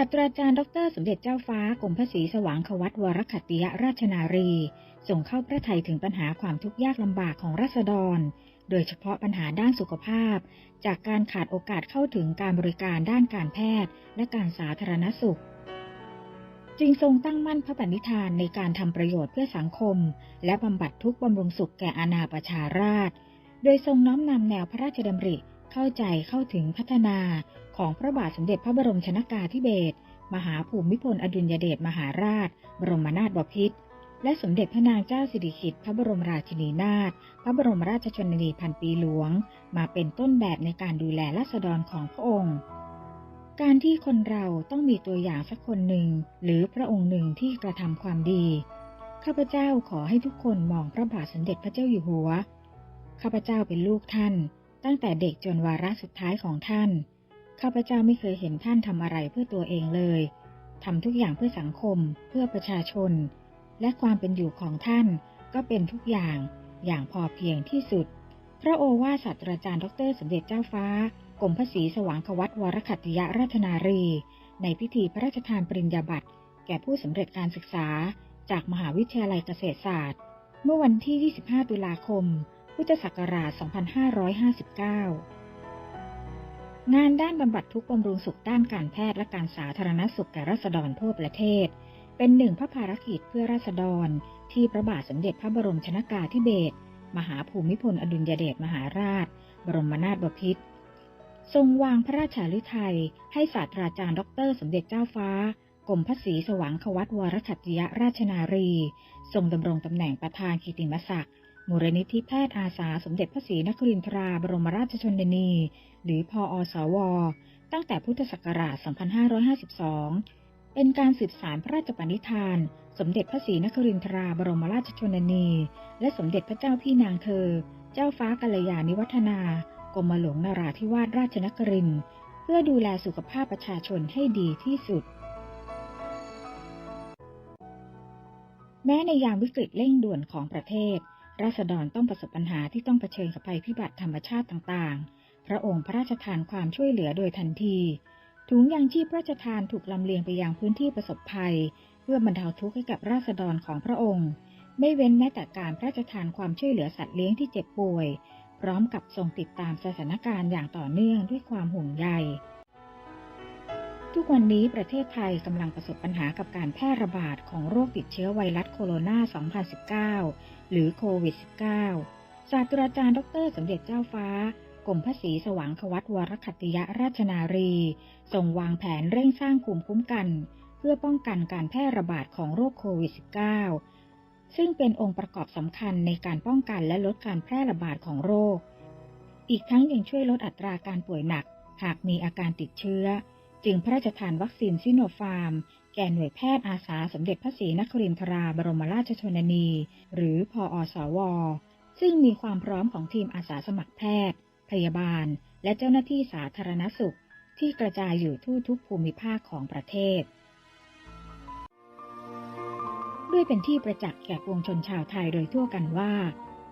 าสตราจารย์ดร สมเด็จเจ้าฟ้ากรมพระศรีสว่างควัตวรขัตติยราชนารี ส่งเข้าพระไทยถึงปัญหาความทุกข์ยากลำบากของราษฎร โดยเฉพาะปัญหาด้านสุขภาพ จากการขาดโอกาสเข้าถึงการบริการด้านการแพทย์ และการสาธารณสุข จึงทรงตั้งมั่นพระปณิธานในการทำประโยชน์เพื่อสังคม และบำบัดทุกข์บำรุงสุขแก่อาณาประชาราษฎรโดยทรงน้อมนำแนวพระราชดำริ เข้าใจเข้าถึงพัฒนาของพระบาทสมเด็จพระบรมชนากาธิเบศรมหาภูมิพลอดุลยเดชมหาราช บรมนาถบพิตรและสมเด็จพระนางเจ้าสิริกิติ์พระบรมราชินีนาถพระบรมราชชนนีพันปีหลวง มาเป็นต้นแบบในการดูแลราษฎรของพระองค์ การที่คนเราต้องมีตัวอย่างสักคนหนึ่ง หรือพระองค์หนึ่งที่กระทำความดี ข้าพเจ้าขอให้ทุกคนมองพระบาทสมเด็จพระเจ้าอยู่หัว ข้าพเจ้าเป็นลูกท่าน ตั้งแต่เด็กจนวาระสุดท้ายของท่าน ข้าพเจ้าไม่เคยเห็นท่านทำอะไรเพื่อตัวเองเลยทำทุกอย่างเพื่อสังคม เพื่อประชาชน และความเป็นอยู่ของท่านก็เป็นทุกอย่างอย่างพอเพียงที่สุด พระโอวาทศาสตราจารย์ดร สมเด็จเจ้าฟ้ากรมพระศรีสว่างควัตวรขัตติยราชนารี ในพิธีพระราชทานปริญญาบัตรแก่ผู้สำเร็จการศึกษาจากมหาวิทยาลัยเกษตรศาสตร์ เมื่อวันที่ 25 ตุลาคม พุทธศักราช 2559 งานด้านบำบัดทุกข์บำรุงสุขด้านการแพทย์และการสาธารณสุขแก่ราษฎรทั่วประเทศ เป็นหนึ่งพระภารกิจเพื่อราษฎร ที่พระบาทสมเด็จพระบรมชนากาธิเบศรมหาภูมิพลอดุลยเดชมหาราช บรมนาถบพิตรทรงวางพระราชาฤทัยให้ศาสตราจารย์ ดร สมเด็จเจ้าฟ้ากรมพระศรีสว่างควัตวรขัตติยราชนารี ทรงดำรงตำแหน่งประธานกิติมศักดิ์ มูลนิธิแพทย์อาสาสมเด็จพระศรีนครินทราบรมราชชนนี หรือพออสว ตั้งแต่พุทธศักราช 2552 เป็นการสืบสารพระราชปณิธาน สมเด็จพระศรีนครินทราบรมราชชนนี และสมเด็จพระเจ้าพี่นางเธอ เจ้าฟ้ากัลยาณิวัฒนากรมหลวงนราธิวาสราชนคริน เพื่อดูแลสุขภาพประชาชนให้ดีที่สุดแม้ในยามวิกฤตเร่งด่วนของประเทศ ราษฎรต้องประสบปัญหาที่ต้องเผชิญกับภัยพิบัติธรรมชาติต่างๆ พระองค์พระราชทานความช่วยเหลือโดยทันที ถุงยางชีพพระราชทานถูกลำเลียงไปยังพื้นที่ประสบภัย เพื่อบรรเทาทุกข์ให้กับราษฎรของพระองค์ ไม่เว้นแม้แต่การพระราชทานความช่วยเหลือสัตว์เลี้ยงที่เจ็บป่วย พร้อมกับทรงติดตามสถานการณ์อย่างต่อเนื่องด้วยความห่วงใย ทุกวันนี้ประเทศไทยกำลังประสบปัญหากับการแพร่ระบาดของโรคติดเชื้อไวรัสโคโรนา 2019 หรือโควิด -19 ศาสตราจารย์ดรสมเด็จเจ้าฟ้ากรมพระศรีสว่างควัตวรขัตติยราชนารีทรงวางแผนเร่งสร้างภูมิคุ้มกัน เพื่อป้องกันการแพร่ระบาดของโรคโควิด -19 ซึ่งเป็นองค์ประกอบสำคัญในการป้องกันและลดการแพร่ระบาดของโรค อีกทั้งยังช่วยลดอัตราการป่วยหนัก หากมีอาการติดเชื้อ จึงพระราชทานวัคซีนซิโนฟาร์ม แก่หน่วยแพทย์อาสาสมเด็จพระศรีนครินทราบรมราชชนนี หรือพออสว ซึ่งมีความพร้อมของทีมอาสาสมัครแพทย์ พยาบาล และเจ้าหน้าที่สาธารณสุข ที่กระจายอยู่ทั่วทุกภูมิภาคของประเทศ ด้วยเป็นที่ประจักษ์แก่ปวงชนชาวไทยโดยทั่วกันว่า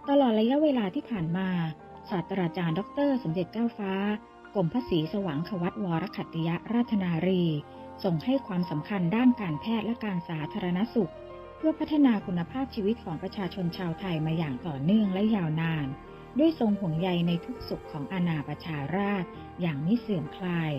ตลอดระยะเวลาที่ผ่านมาศาสตราจารย์ ดร สมเด็จเจ้าฟ้า กรมพระศรีสว่างควัตวรขัตติยราชนารี ส่งให้ความสำคัญด้านการแพทย์และการสาธารณสุข เพื่อพัฒนาคุณภาพชีวิตของประชาชนชาวไทยมาอย่างต่อเนื่องและยาวนาน ด้วยทรงห่วงใยในทุกสุขของอาณาประชาราษอย่างมิเสื่อมคลาย